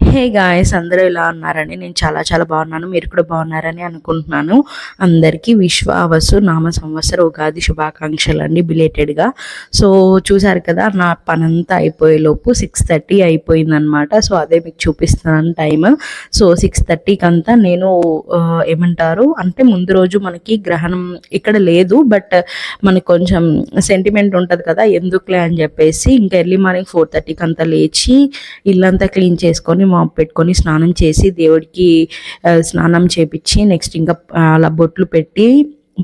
Hey guys అందరూ ఇలా ఉన్నారని నేను చాలా చాలా బాగున్నాను. మీరు కూడా బాగున్నారని అనుకుంటున్నాను. అందరికీ విశ్వావసు నామ సంవత్సర ఉగాది శుభాకాంక్షలు అండి బిలేటెడ్గా సో చూసారు కదా నా పనంతా అయిపోయే లోపు సిక్స్ థర్టీ అయిపోయిందనమాట సో అదే మీకు చూపిస్తున్నాను టైం సో సిక్స్ థర్టీకి అంతా నేను ఏమంటారు అంటే ముందు రోజు మనకి గ్రహణం ఇక్కడ లేదు బట్ మనకు కొంచెం సెంటిమెంట్ ఉంటుంది కదా ఎందుకులే అని చెప్పేసి ఇంకా ఎర్లీ మార్నింగ్ ఫోర్ థర్టీకి అంతా లేచి ఇల్లంతా క్లీన్ చేసుకొని మాపు పెట్టుకొని స్నానం చేసి దేవుడికి స్నానం చేపించి నెక్స్ట్ ఇంకా అలా బొట్లు పెట్టి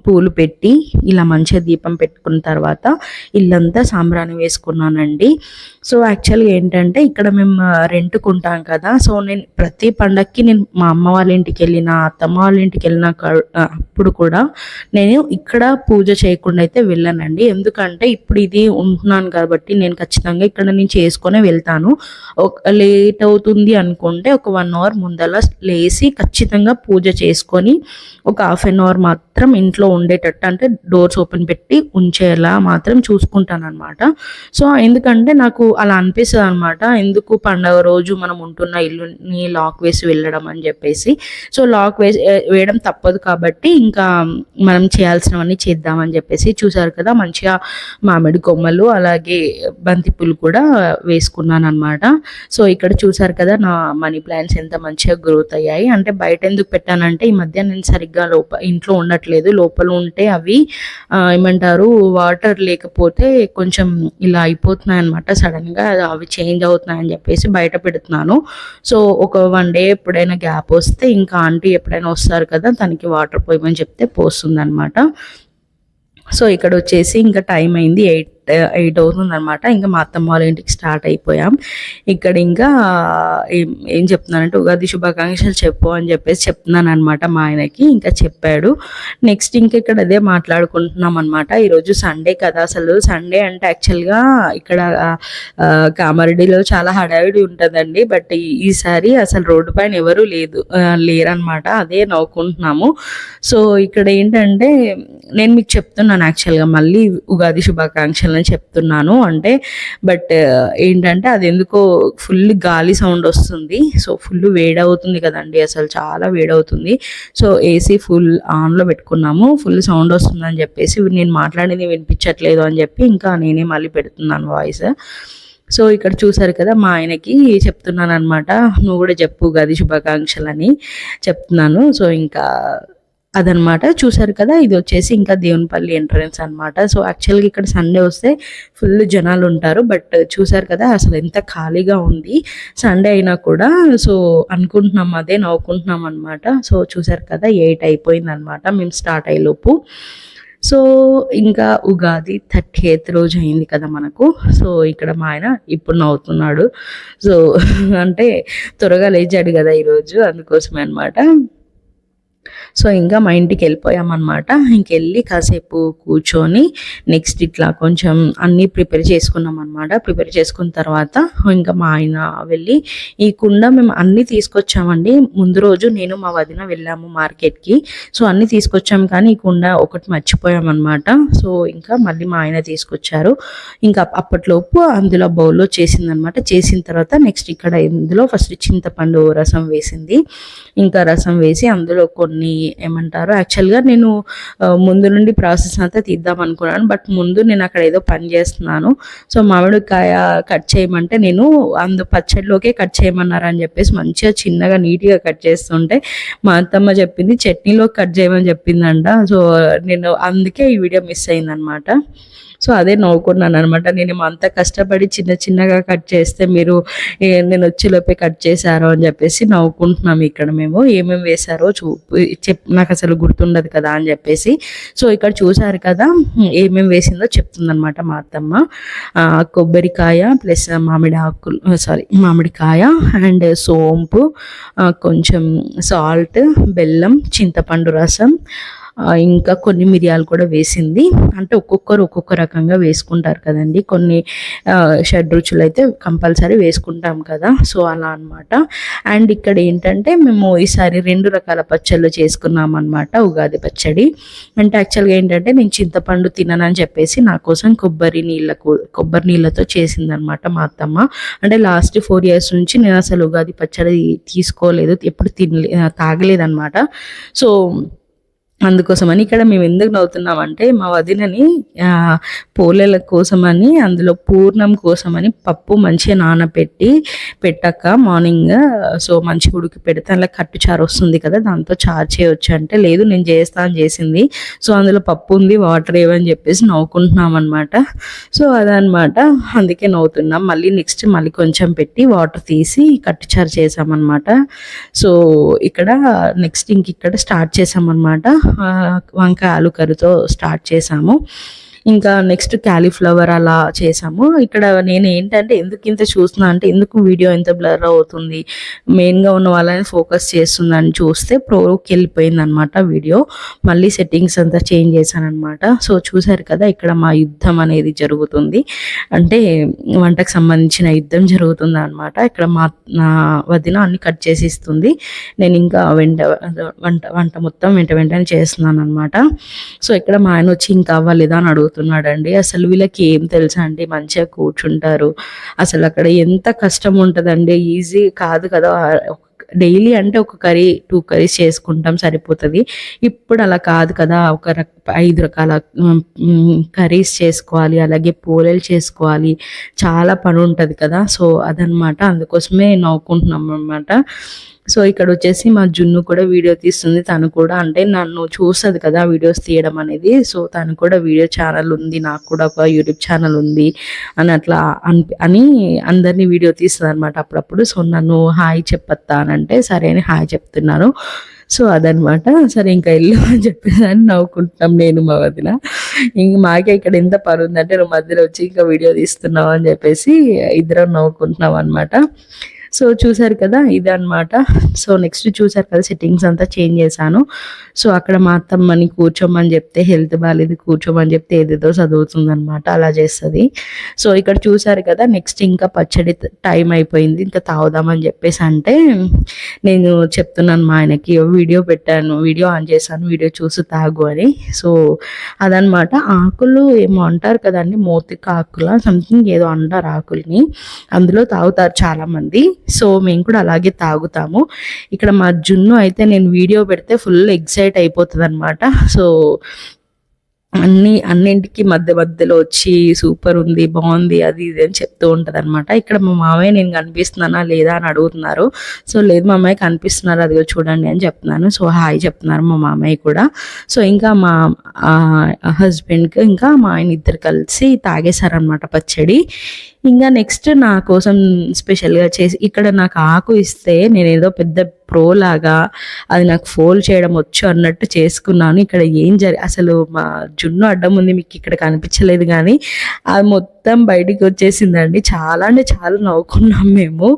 పూలు పెట్టి ఇలా మంచిగా దీపం పెట్టుకున్న తర్వాత ఇల్లంతా సాంబ్రాణి వేసుకున్నానండి. సో యాక్చువల్గా ఏంటంటే ఇక్కడ మేము రెంట్కుంటాం కదా. సో నేను ప్రతి పండక్కి నేను మా అమ్మ వాళ్ళ ఇంటికి వెళ్ళిన అత్తమ్మ వాళ్ళ ఇంటికి వెళ్ళిన క- అప్పుడు కూడా నేను ఇక్కడ పూజ చేయకుండా అయితే వెళ్ళానండి. ఎందుకంటే ఇప్పుడు ఇది ఉంటున్నాను కాబట్టి నేను ఖచ్చితంగా ఇక్కడ నేను చేసుకొని వెళ్తాను. ఒక లేట్ అవుతుంది అనుకుంటే ఒక వన్ అవర్ ముందల లేచి ఖచ్చితంగా పూజ చేసుకొని ఒక హాఫ్ అన్ అవర్ మాత్రం మాత్రం ఇంట్లో ఉండేటట్టు అంటే డోర్స్ ఓపెన్ పెట్టి ఉంచేలా మాత్రం చూసుకుంటాను అనమాట సో ఎందుకంటే నాకు అలా అనిపిస్తుంది అనమాట ఎందుకు పండగ రోజు మనం ఉంటున్న ఇల్లుని లాక్ వేసి వెళ్ళడం అని చెప్పేసి. సో లాక్ వేసి వేయడం తప్పదు కాబట్టి ఇంకా మనం చేయాల్సినవన్నీ చేద్దామని చెప్పేసి చూసారు కదా. మంచిగా మామిడి కొమ్మలు అలాగే బంతిపూలు కూడా వేసుకున్నాను అనమాట సో ఇక్కడ చూసారు కదా నా మనీ ప్లాంట్స్ ఎంత మంచిగా గ్రోత్ అయ్యాయి. అంటే బయట ఎందుకు పెట్టానంటే ఈ మధ్య నేను సరిగ్గా లోప ఇంట్లో ఉండట్లేదు లోపల ఉంటే అవి ఏమంటారు వాటర్ లేకపోతే కొంచెం ఇలా అయిపోతున్నాయి అనమాట సడన్గా అవి చేంజ్ అవుతున్నాయని చెప్పేసి బయట పెడుతున్నాను. సో ఒక వన్ డే ఎప్పుడైనా గ్యాప్ వస్తే ఇంకా ఆంటీ ఎప్పుడైనా వస్తారు కదా తనకి వాటర్ పోయమని చెప్తే పోస్తుంది అనమాట సో ఇక్కడ వచ్చేసి ఇంకా టైం అయింది ఎయిట్ ఎయిట్ అవుతుంది అనమాట ఇంకా మా అత్తమ్మ వాళ్ళ ఇంటికి స్టార్ట్ అయిపోయాం. ఇక్కడ ఇంకా ఏం చెప్తున్నానంటే ఉగాది శుభాకాంక్షలు చెప్పు అని చెప్పేసి చెప్తున్నాను అనమాట మా ఆయనకి. ఇంకా చెప్పాడు. నెక్స్ట్ ఇంకా ఇక్కడ అదే మాట్లాడుకుంటున్నాం అనమాట ఈరోజు సండే కదా అసలు. సండే అంటే యాక్చువల్గా ఇక్కడ కామారెడ్డిలో చాలా హడావిడి ఉంటుందండి. బట్ ఈసారి అసలు రోడ్డు పైన ఎవరు లేదు లేరనమాట అదే నవ్వుకుంటున్నాము. సో ఇక్కడ ఏంటంటే నేను మీకు చెప్తున్నాను యాక్చువల్గా మళ్ళీ ఉగాది శుభాకాంక్షలు అని చెప్తున్నాను. అంటే బట్ ఏంటంటే అది ఎందుకో ఫుల్ గాలి సౌండ్ వస్తుంది. సో ఫుల్ వేడవుతుంది కదండి. అసలు చాలా వేడవుతుంది. సో ఏసీ ఫుల్ ఆన్లో పెట్టుకున్నాము. ఫుల్ సౌండ్ వస్తుందని చెప్పేసి నేను మాట్లాడేది వినిపించట్లేదు అని చెప్పి ఇంకా నేనే మళ్ళీ పెడుతున్నాను వాయిస్. సో ఇక్కడ చూసారు కదా మా ఆయనకి చెప్తున్నాను అనమాట నువ్వు కూడా చెప్పు గది శుభాకాంక్షలు అని చెప్తున్నాను. సో ఇంకా అదనమాట. చూసారు కదా ఇది వచ్చేసి ఇంకా దేవునిపల్లి ఎంట్రన్స్ అనమాట సో యాక్చువల్గా ఇక్కడ సండే వస్తే ఫుల్ జనాలు ఉంటారు. బట్ చూసారు కదా అసలు ఎంత ఖాళీగా ఉంది. సండే అయినా కూడా సో అనుకుంటున్నాం అదే నవ్వుకుంటున్నాం అనమాట సో చూసారు కదా ఎయిట్ అయిపోయింది అనమాట మేము స్టార్ట్ అయ్యేలోపు. సో ఇంకా ఉగాది థర్టీ ఎయిత్ రోజు అయింది కదా మనకు. సో ఇక్కడ మా ఆయన ఇప్పుడు నవ్వుతున్నాడు. సో అంటే త్వరగా లేచాడు కదా ఈరోజు అందుకోసమే అనమాట సో ఇంకా మా ఇంటికి వెళ్ళిపోయామన్నమాట. ఇంకెళ్ళి కాసేపు కూర్చొని నెక్స్ట్ ఇట్లా కొంచెం అన్నీ ప్రిపేర్ చేసుకున్నాం అనమాట ప్రిపేర్ చేసుకున్న తర్వాత ఇంకా మా ఆయన వెళ్ళి ఈ కుండ మేము అన్నీ తీసుకొచ్చామండి. ముందు రోజు నేను మా వదిన వెళ్ళాము మార్కెట్కి. సో అన్నీ తీసుకొచ్చాం కానీ ఈ కుండ ఒకటి మర్చిపోయామన్నమాట. సో ఇంకా మళ్ళీ మా ఆయన తీసుకొచ్చారు. ఇంకా అప్పట్లోపు అందులో బౌల్లో చేసిందనమాట చేసిన తర్వాత నెక్స్ట్ ఇక్కడ ఇందులో ఫస్ట్ చింతపండు రసం వేసింది. ఇంకా రసం వేసి అందులో కొన్ని ఏమంటారు? యాక్చువల్గా నేను ముందు నుండి ప్రాసెస్ అంతా తీద్దాం అనుకున్నాను. బట్ ముందు నేను అక్కడ ఏదో పని చేస్తున్నాను. సో మామిడికాయ కట్ చేయమంటే నేను అందు పచ్చడిలోకే కట్ చేయమన్నారు అని చెప్పేసి మంచిగా చిన్నగా నీట్గా కట్ చేస్తుంటే మా అత్తమ్మ చెప్పింది చట్నీలో కట్ చేయమని చెప్పిందంట. సో నేను అందుకే ఈ వీడియో మిస్ అయిందనమాట సో అదే నవ్వుకున్నాను అనమాట నేను అంత కష్టపడి చిన్న చిన్నగా కట్ చేస్తే మీరు నేను వచ్చేలోపే కట్ చేశారు అని చెప్పేసి నవ్వుకుంటున్నాం ఇక్కడ మేము. ఏమేమి వేశారో చూ చెప్ నాకు అసలు గుర్తుండదు కదా అని చెప్పేసి. సో ఇక్కడ చూసారు కదా ఏమేమి వేసిందో చెప్తుందనమాట మా అత్తమ్మ. కొబ్బరికాయ ప్లస్ మామిడి ఆకులు సారీ మామిడికాయ అండ్ సోంపు కొంచెం సాల్ట్ బెల్లం చింతపండు రసం ఇంకా కొన్ని మిరియాలు కూడా వేసింది. అంటే ఒక్కొక్కరు ఒక్కొక్క రకంగా వేసుకుంటారు కదండి. కొన్ని షడ్ రుచులు అయితే కంపల్సరీ వేసుకుంటాం కదా. సో అలా అనమాట అండ్ ఇక్కడ ఏంటంటే మేము ఈసారి రెండు రకాల పచ్చళ్ళు చేసుకున్నాం అనమాట ఉగాది పచ్చడి. అంటే యాక్చువల్గా ఏంటంటే నేను చింతపండు తిననని చెప్పేసి నా కోసం కొబ్బరి నీళ్ళకు కొబ్బరి నీళ్ళతో చేసిందనమాట మా అత్తమ్మ. అంటే లాస్ట్ ఫోర్ ఇయర్స్ నుంచి నేను అసలు ఉగాది పచ్చడి తీసుకోలేదు ఎప్పుడు తినలే తాగలేదన్నమాట. సో అందుకోసమని ఇక్కడ మేము ఎందుకు నవ్వుతున్నామంటే మా వదినని పోలేల కోసమని అందులో పూర్ణం కోసమని పప్పు మంచిగా నానబెట్టి పెట్టాక మార్నింగ్. సో మంచి ఉడికి పెడితే అందులో కట్టు చారు వస్తుంది కదా దాంతో చారు చేయొచ్చు అంటే లేదు నేను చేస్తాను చేసింది. సో అందులో పప్పు ఉంది వాటర్ ఏవని చెప్పేసి నవ్వుకుంటున్నాం అనమాట సో అదనమాట అందుకే నవ్వుతున్నాం. మళ్ళీ నెక్స్ట్ మళ్ళీ కొంచెం పెట్టి వాటర్ తీసి కట్టు చారు చేసామన్నమాట సో ఇక్కడ నెక్స్ట్ ఇంక ఇక్కడ స్టార్ట్ చేసామన్నమాట వంకాయ ఆలు కర్రీతో స్టార్ట్ చేసాము. ఇంకా నెక్స్ట్ క్యాలీఫ్లవర్ అలా చేసాము ఇక్కడ నేను ఏంటంటే ఎందుకు ఇంత చూస్తున్నా అంటే ఎందుకు వీడియో ఎంత బ్లర్ అవుతుంది మెయిన్గా ఉన్న వాళ్ళని ఫోకస్ చేస్తుందని చూస్తే ప్రోకి వెళ్ళిపోయింది అనమాట వీడియో మళ్ళీ సెట్టింగ్స్ అంతా చేంజ్ చేశాను అనమాట సో చూసారు కదా ఇక్కడ మా యుద్ధం అనేది జరుగుతుంది. అంటే వంటకు సంబంధించిన యుద్ధం జరుగుతుంది అనమాట ఇక్కడ మా నా వదిన అన్ని కట్ చేసి ఇస్తుంది నేను ఇంకా వెంట వంట వంట మొత్తం వెంట వెంటనే చేస్తున్నాను అనమాట సో ఇక్కడ మా ఆయన వచ్చి ఇంకా అవ్వలేదా అని అడుగుతున్నాడండి అసలు వీళ్ళకి ఏం తెలుసా అండి? మంచిగా కూర్చుంటారు. అసలు అక్కడ ఎంత కష్టం ఉంటుందండి. ఈజీ కాదు కదా. డైలీ అంటే ఒక కర్రీ టూ కర్రీస్ చేసుకుంటాం సరిపోతుంది. ఇప్పుడు అలా కాదు కదా. ఒక రక ఐదు రకాల కర్రీస్ చేసుకోవాలి. అలాగే పూలలు చేసుకోవాలి. చాలా పని ఉంటుంది కదా. సో అదనమాట. అందుకోసమే నవ్వుకుంటున్నాం అనమాట సో ఇక్కడ వచ్చేసి మా జున్ను కూడా వీడియో తీస్తుంది. తను కూడా అంటే నన్ను చూస్తుంది కదా వీడియోస్ తీయడం అనేది. సో తను కూడా వీడియో ఛానల్ ఉంది నాకు కూడా ఒక యూట్యూబ్ ఛానల్ ఉంది అని అట్లా అని అని అందరినీ వీడియో తీస్తుంది అనమాట అప్పుడప్పుడు. సో నన్ను హాయ్ చెప్పత్తా అని అంటే సరే అని హాయ్ చెప్తున్నాను సో అదనమాట సరే ఇంకా వెళ్ళు అని చెప్పేసి అని నవ్వుకుంటున్నాం నేను మా వదిన. ఇంక మాకే ఇక్కడ ఎంత పని ఉందంటే నువ్వు మధ్యలో వచ్చి ఇంకా వీడియో తీస్తున్నావు అని చెప్పేసి ఇద్దరం నవ్వుకుంటున్నాం అనమాట సో చూసారు కదా ఇది అనమాట సో నెక్స్ట్ చూసారు కదా సెట్టింగ్స్ అంతా చేంజ్ చేశాను. సో అక్కడ మా అత్తమ్మని కూర్చోమని చెప్తే హెల్త్ బాగాలేదు కూర్చోమని చెప్తే ఏదేదో చదువుతుంది అనమాట అలా చేస్తుంది. సో ఇక్కడ చూసారు కదా నెక్స్ట్ ఇంకా పచ్చడి టైం అయిపోయింది ఇంకా తాగుదామని చెప్పేసి అంటే నేను చెప్తున్నాను మా ఆయనకి వీడియో పెట్టాను వీడియో ఆన్ చేశాను వీడియో చూసి తాగు అని. సో అదనమాట ఆకులు ఏమో అంటారు కదండి మోతిక ఆకుల సంథింగ్ ఏదో అంటారు ఆకుల్ని. అందులో తాగుతారు చాలామంది. సో మేము కూడా అలాగే తాగుతాము. ఇక్కడ మా జున్ను అయితే నేను వీడియో పెడితే ఫుల్ ఎగ్జైట్ అయిపోతుంది అనమాట సో అన్ని అన్నింటికి మధ్య మధ్యలో వచ్చి సూపర్ ఉంది బాగుంది అది ఇది అని చెప్తూ ఉంటుంది అనమాట ఇక్కడ మా మామయ్య నేను కనిపిస్తున్నానా లేదా అని అడుగుతున్నారు. సో లేదు మా అమ్మాయి కనిపిస్తున్నారు అదిగో చూడండి అని చెప్తున్నాను. సో హాయ్ చెప్తున్నారు మా మామయ్య కూడా. సో ఇంకా మా హస్బెండ్కి ఇంకా మా ఆయన ఇద్దరు కలిసి తాగేశారనమాట పచ్చడి. ఇంకా నెక్స్ట్ నా కోసం స్పెషల్గా చేసి ఇక్కడ నాకు ఆకు ఇస్తే నేను ఏదో పెద్ద ప్రో లాగా అది నాకు ఫోల్డ్ చేయడం వచ్చు అన్నట్టు చేసుకున్నాను. ఇక్కడ ఏం జరి అసలు మా జున్ను అడ్డం ఉంది మీకు ఇక్కడ కనిపించలేదు కానీ అది మొత్తం బయటికి వచ్చేసిందండి. చాలా అంటే చాలా నవ్వుకున్నాం మేము.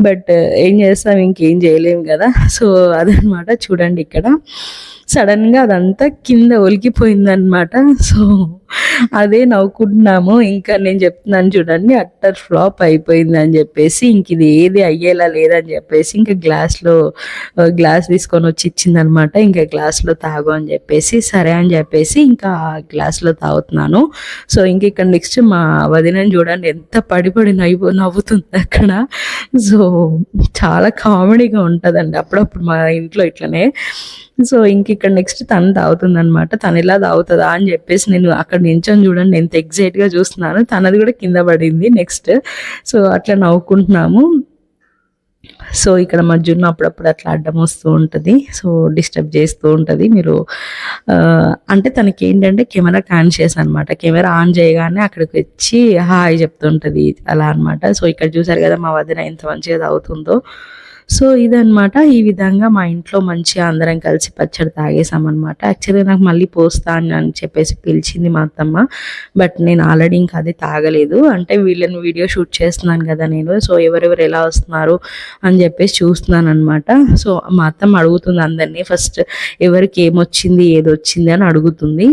బట్ ఏం చేస్తాం ఇంకేం చేయలేము కదా. సో అదనమాట చూడండి ఇక్కడ. సడన్గా అదంతా కింద ఒలికిపోయిందనమాట. సో అదే నవ్వుకుంటున్నాము. ఇంకా నేను చెప్తున్నాను చూడండి అట్టర్ ఫ్లాప్ అయిపోయింది అని చెప్పేసి ఇంక ఇది ఏది అయ్యేలా లేదని చెప్పేసి ఇంకా గ్లాస్లో గ్లాస్ తీసుకొని వచ్చి ఇచ్చిందనమాట. ఇంకా గ్లాస్లో తాగు అని చెప్పేసి సరే అని చెప్పేసి ఇంకా గ్లాస్లో తాగుతున్నాను. సో ఇంక ఇక్కడ నెక్స్ట్ మా వదినని చూడండి ఎంత పడిపడి నవ్వు నవ్వుతుంది అక్కడ. సో చాలా కామెడీగా ఉంటుందండి అప్పుడప్పుడు మా ఇంట్లో ఇట్లనే. సో ఇంక ఇక్కడ నెక్స్ట్ తను తాగుతుంది అనమాట తను ఇలా తాగుతుందా అని చెప్పేసి నేను అక్కడ అక్కడ నించొని చూడండి ఎంత ఎగ్జైట్గా చూస్తున్నాను. తనది కూడా కింద పడింది నెక్స్ట్ సో అట్లా నవ్వుకుంటున్నాము. సో ఇక్కడ మధ్యలో అప్పుడప్పుడు అట్లా అడ్డం వస్తూ ఉంటుంది. సో డిస్టర్బ్ చేస్తూ ఉంటుంది. మీరు అంటే తనకి ఏంటంటే కెమెరా కాన్షియస్ అనమాట కెమెరా ఆన్ చేయగానే అక్కడికి వచ్చి హాయ్ చెప్తుంటుంది. అలా అనమాట సో ఇక్కడ చూసారు కదా మా వదిన ఎంత మంచిగా అవుతుందో సో ఇదనమాట ఈ విధంగా మా ఇంట్లో మంచిగా అందరం కలిసి పచ్చడి తాగేసామన్నమాట. యాక్చువల్లీ నాకు మళ్ళీ పోస్తా అని అని చెప్పేసి పిలిచింది మా అత్తమ్మ. బట్ నేను ఆల్రెడీ ఇంకా అది తాగలేదు. అంటే వీళ్ళని వీడియో షూట్ చేస్తున్నాను కదా నేను. సో ఎవరెవరు ఎలా వస్తున్నారు అని చెప్పేసి చూస్తున్నాను అనమాట సో మా అత్తమ్మ అడుగుతుంది అందరినీ. ఫస్ట్ ఎవరికి ఏమొచ్చింది ఏది వచ్చింది అని అడుగుతుంది.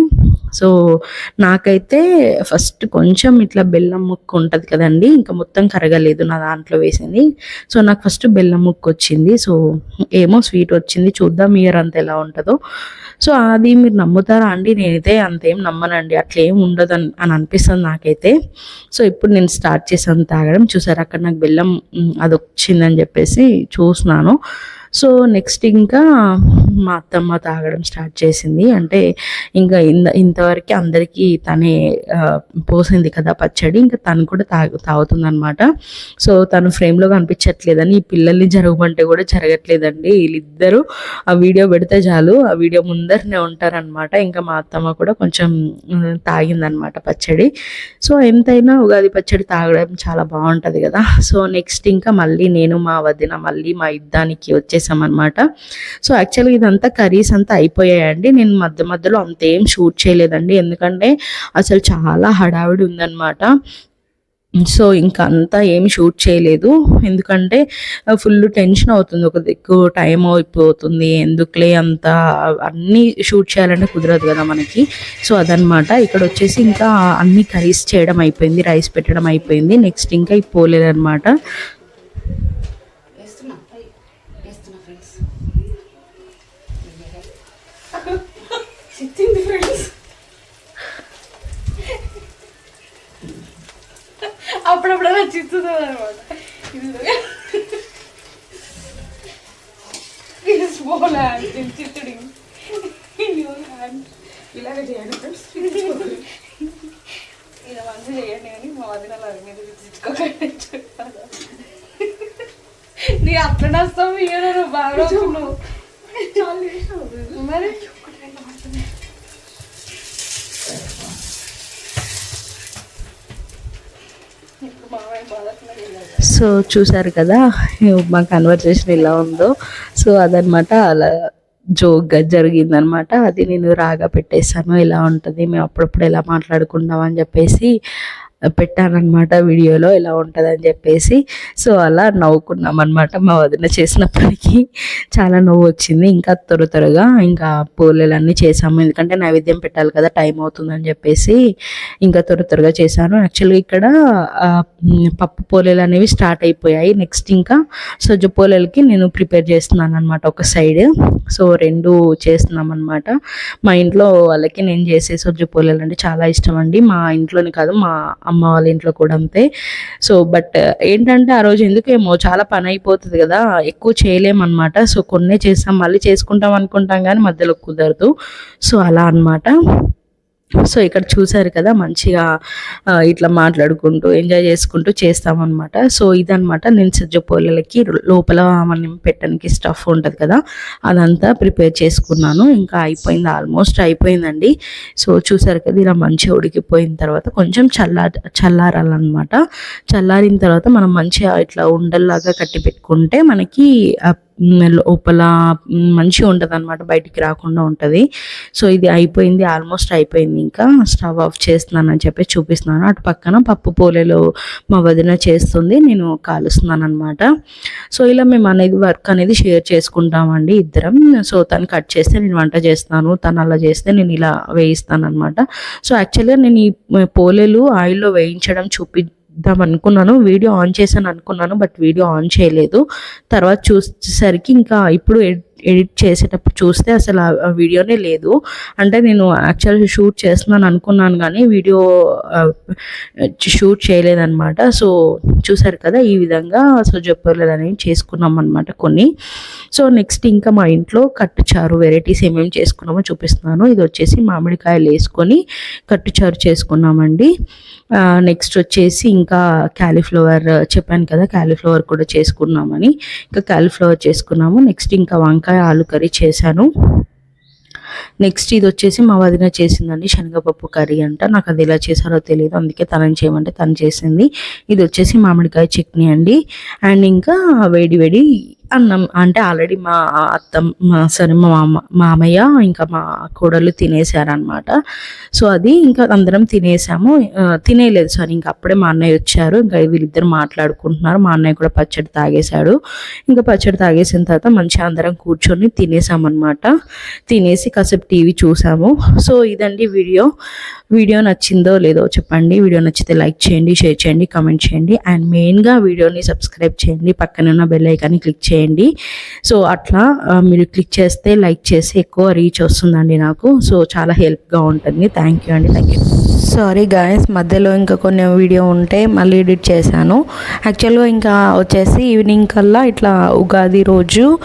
సో నాకైతే ఫస్ట్ కొంచెం ఇట్లా బెల్లం ముక్కు ఉంటుంది కదండి. ఇంకా మొత్తం కరగలేదు నా దాంట్లో వేసింది. సో నాకు ఫస్ట్ బెల్లం ముక్కు వచ్చింది సో ఏమో స్వీట్ వచ్చింది. చూద్దాం ఇయర్ అంత ఎలా ఉంటుందో. సో అది మీరు నమ్ముతారా అండి? నేనైతే అంతేం నమ్మనండి. అట్లా ఏం ఉండదు అని అని అనిపిస్తుంది నాకైతే. సో ఇప్పుడు నేను స్టార్ట్ చేశాను తాగడం. చూసారు అక్కడ నాకు బెల్లం అది వచ్చిందని చెప్పేసి చూస్తున్నాను. సో నెక్స్ట్ ఇంకా మా అత్తమ్మ తాగడం స్టార్ట్ చేసింది. అంటే ఇంకా ఇంత ఇంతవరకు అందరికీ తనే పోసింది కదా పచ్చడి. ఇంకా తను కూడా తాగు తాగుతుందనమాట సో తను ఫ్రేమ్లో కనిపించట్లేదని ఈ పిల్లల్ని జరగమంటే కూడా జరగట్లేదండి. వీళ్ళిద్దరూ ఆ వీడియో పెడితే చాలు ఆ వీడియో ముందరనే ఉంటారనమాట ఇంకా మా అత్తమ్మ కూడా కొంచెం తాగిందనమాట పచ్చడి. సో ఎంతైనా ఉగాది పచ్చడి తాగడం చాలా బాగుంటుంది కదా. సో నెక్స్ట్ ఇంకా మళ్ళీ నేను మా వదిన మళ్ళీ మా ఇద్దానికి చేసామన్నమాట సో యాక్చువల్గా ఇదంతా కర్రీస్ అంతా అయిపోయాయండి. నేను మధ్య మధ్యలో అంతేం షూట్ చేయలేదండి. ఎందుకంటే అసలు చాలా హడావిడి ఉందన్నమాట. సో ఇంకా అంతా ఏమి షూట్ చేయలేదు. ఎందుకంటే ఫుల్ టెన్షన్ అవుతుంది. ఒక దిక్కు టైం అయిపోతుంది. ఎందుకులే అంత అన్నీ షూట్ చేయాలంటే కుదరదు కదా మనకి. సో అదనమాట ఇక్కడ వచ్చేసి ఇంకా అన్ని కర్రీస్ చేయడం అయిపోయింది. రైస్ పెట్టడం అయిపోయింది. నెక్స్ట్ ఇంకా ఈ అనమాట చిత్తింది ఫ్రెండ్స్ అప్పుడప్పుడు అలా చిత్తుంది అనమాట ఇది స్మాల్ హ్యాండ్ చిత్తుడి ఇలాగే చేయండి ఫ్రెండ్స్ ఇలా మంచి చేయండి అని మా వదిన అలా మీద చిచ్చుకోకండి నీ అట్లనే వస్తావు ఇయ్యను నువ్వు బాగా నువ్వు మరి ఇప్పుడు మామయ్య బాధపడుతున్నాడు సో చూసారు కదా మా కన్వర్జేషన్ ఎలా ఉందో. సో అదనమాట అలా జోక్గా జరిగిందనమాట. అది నేను రాగా పెట్టేశాను ఎలా ఉంటుంది మేము అప్పుడప్పుడు ఎలా మాట్లాడుకుంటాం అని చెప్పేసి పెట్టానమాట వీడియోలో ఎలా ఉంటుందని చెప్పేసి. సో అలా నవ్వుకున్నాం అనమాట మా వదిన చేసినప్పటికీ చాలా నవ్వు వచ్చింది ఇంకా త్వర త్వరగా ఇంకా పూలలన్నీ చేసాము ఎందుకంటే నైవేద్యం పెట్టాలి కదా టైం అవుతుందని చెప్పేసి ఇంకా త్వర త్వరగా చేశాను. యాక్చువల్గా ఇక్కడ పప్పు పోలేలు అనేవి స్టార్ట్ అయిపోయాయి. నెక్స్ట్ ఇంకా సజ్జ పోలేలకి నేను ప్రిపేర్ చేస్తున్నాను అనమాట ఒక సైడ్. సో రెండు చేస్తున్నాం అనమాట మా ఇంట్లో వాళ్ళకి నేను చేసే సజ్జ పోలేలు అంటే చాలా ఇష్టం అండి. మా ఇంట్లోనే కాదు మా అమ్మ వాళ్ళ ఇంట్లో కూడా అంతే. సో బట్ ఏంటంటే ఆ రోజు ఎందుకేమో చాలా పని అయిపోతుంది కదా ఎక్కువ చేయలేమన్నమాట. సో కొన్నే చేస్తాం మళ్ళీ చేసుకుంటాం అనుకుంటాం కానీ మధ్యలో కుదరదు. సో అలా అన్నమాట. సో ఇక్కడ చూసారు కదా మంచిగా ఇట్లా మాట్లాడుకుంటూ ఎంజాయ్ చేసుకుంటూ చేస్తామన్నమాట. సో ఇదనమాట నేను సజ్జపూలకి లోపల మనం పెట్టడానికి స్టఫ్ ఉంటుంది కదా అదంతా ప్రిపేర్ చేసుకున్నాను. ఇంకా అయిపోయింది ఆల్మోస్ట్ అయిపోయిందండి. సో చూసారు కదా ఇలా మంచిగా ఉడికిపోయిన తర్వాత కొంచెం చల్లా చల్లారాలన్నమాట. చల్లారిన తర్వాత మనం మంచిగా ఇట్లా ఉండల్లాగా కట్టి పెట్టుకుంటే మనకి లోపల మంచిగా ఉంటుంది అనమాట బయటికి రాకుండా ఉంటుంది. సో ఇది అయిపోయింది ఆల్మోస్ట్ అయిపోయింది ఇంకా. స్టవ్ ఆఫ్ చేస్తున్నానని చెప్పి చూపిస్తున్నాను. అటు పక్కన పప్పు పోలేలు మా వదిన చేస్తుంది నేను కాలుస్తున్నాను అనమాట సో ఇలా మేము అనేది వర్క్ అనేది షేర్ చేసుకుంటామండి ఇద్దరం. సో తను కట్ చేస్తే నేను వంట చేస్తాను తను అలా చేస్తే నేను ఇలా వేయిస్తాను అనమాట సో యాక్చువల్గా నేను ఈ పోలేలు ఆయిల్లో వేయించడం చూపి చేద్దాం అనుకున్నాను వీడియో ఆన్ చేశాను అనుకున్నాను బట్ వీడియో ఆన్ చేయలేదు. తర్వాత చూసేసరికి ఇంకా ఇప్పుడు ఎడిట్ చేసేటప్పుడు చూస్తే అసలు ఆ- వీడియోనే లేదు. అంటే నేను యాక్చువల్ షూట్ చేస్తున్నాను అనుకున్నాను కానీ వీడియో షూట్ చేయలేదన్నమాట. సో చూసారు కదా ఈ విధంగా సో చెప్పలేదు అనేవి చేసుకున్నాం అనమాట కొన్ని. సో నెక్స్ట్ ఇంకా మా ఇంట్లో కట్టుచారు వెరైటీస్ ఏమేమి చేసుకున్నామో చూపిస్తున్నాను. ఇది వచ్చేసి మామిడికాయలు వేసుకొని కట్టుచారు చేసుకున్నామండి. నెక్స్ట్ వచ్చేసి ఇంకా క్యాలీఫ్లవర్ చెప్పాను కదా క్యాలీఫ్లవర్ కూడా చేసుకున్నామని. ఇంకా క్యాలీఫ్లవర్ చేసుకున్నాము. నెక్స్ట్ ఇంకా వంకాయ ఆలు కర్రీ చేశాను. నెక్స్ట్ ఇది వచ్చేసి మా వదిన చేసిందండి శనగపప్పు కర్రీ అంట. నాకు అది ఎలా చేశారో తెలియదు అందుకే తనని చేయమంటే తను చేసింది. ఇది వచ్చేసి మామిడికాయ చట్నీ అండి. అండ్ ఇంకా వేడి వేడి అన్నం అంటే ఆల్రెడీ మా అత్త మా సరే మా మామ మామయ్య ఇంకా మా కోడలు తినేసారనమాట సో అది ఇంకా అందరం తినేసాము. తినేయలేదు సార్. ఇంకా అప్పుడే మా అన్నయ్య వచ్చారు. ఇంకా వీళ్ళిద్దరు మాట్లాడుకుంటున్నారు. మా అన్నయ్య కూడా పచ్చడి తాగేశాడు. ఇంకా పచ్చడి తాగేసిన తర్వాత మంచిగా అందరం కూర్చొని తినేసామన్నమాట. తినేసి కాసేపు టీవీ చూసాము. సో ఇదండి వీడియో. వీడియో నచ్చిందో లేదో చెప్పండి. వీడియో నచ్చితే లైక్ చేయండి షేర్ చేయండి కామెంట్ చేయండి. అండ్ మెయిన్గా వీడియోని సబ్స్క్రైబ్ చేయండి. పక్కన ఉన్న బెల్ ఐకాన్ని క్లిక్ చేయండి. సో అట్లా మీరు క్లిక్ చేస్తే లైక్ చేసి ఎక్కువ రీచ్ వస్తుందండి నాకు. సో చాలా హెల్ప్గా ఉంటుంది. థ్యాంక్ యూ అండి. థ్యాంక్ యూ సారీ గాయస్ మధ్యలో ఇంకా కొన్ని వీడియో ఉంటే మళ్ళీ ఎడిట్ చేశాను. యాక్చువల్గా ఇంకా వచ్చేసి ఈవినింగ్ కల్లా ఇట్లా ఉగాది రోజు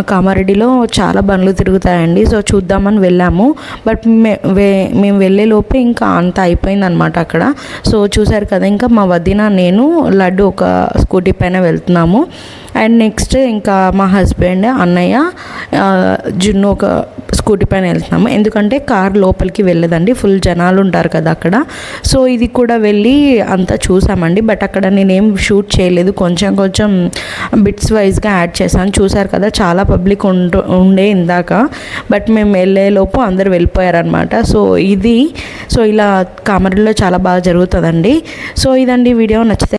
కామారెడ్డిలో చాలా బండ్లు తిరుగుతాయండి. సో చూద్దామని వెళ్ళాము. బట్ మే- మేము వెళ్ళే లోపే ఇంకా అంత అయిపోయిందనమాట అక్కడ. సో చూసారు కదా ఇంకా మా వదిన నేను లడ్డు ఒక స్కూటీ పైన వెళ్తున్నాము. అండ్ నెక్స్ట్ ఇంకా మా హస్బెండ్ అన్నయ్య జున్ను ఒక స్కూటీ పైన వెళ్తున్నాము. ఎందుకంటే కార్ లోపలికి వెళ్ళదండి. ఫుల్ జనాలు ఉంటారు కదా అక్కడ. సో ఇది కూడా వెళ్ళి అంతా చూసామండి. బట్ అక్కడ నేనేం షూట్ చేయలేదు. కొంచెం కొంచెం బిట్స్ వైజ్గా యాడ్ చేశాను. చూసారు కదా చాలా పబ్లిక్ ఉంటు ఉండే ఇందాక. బట్ మేము వెళ్ళేలోపు అందరు వెళ్ళిపోయారనమాట సో ఇది సో ఇలా కామెడీలో చాలా బాగా జరుగుతుందండి. సో ఇదండి వీడియో. నచ్చితే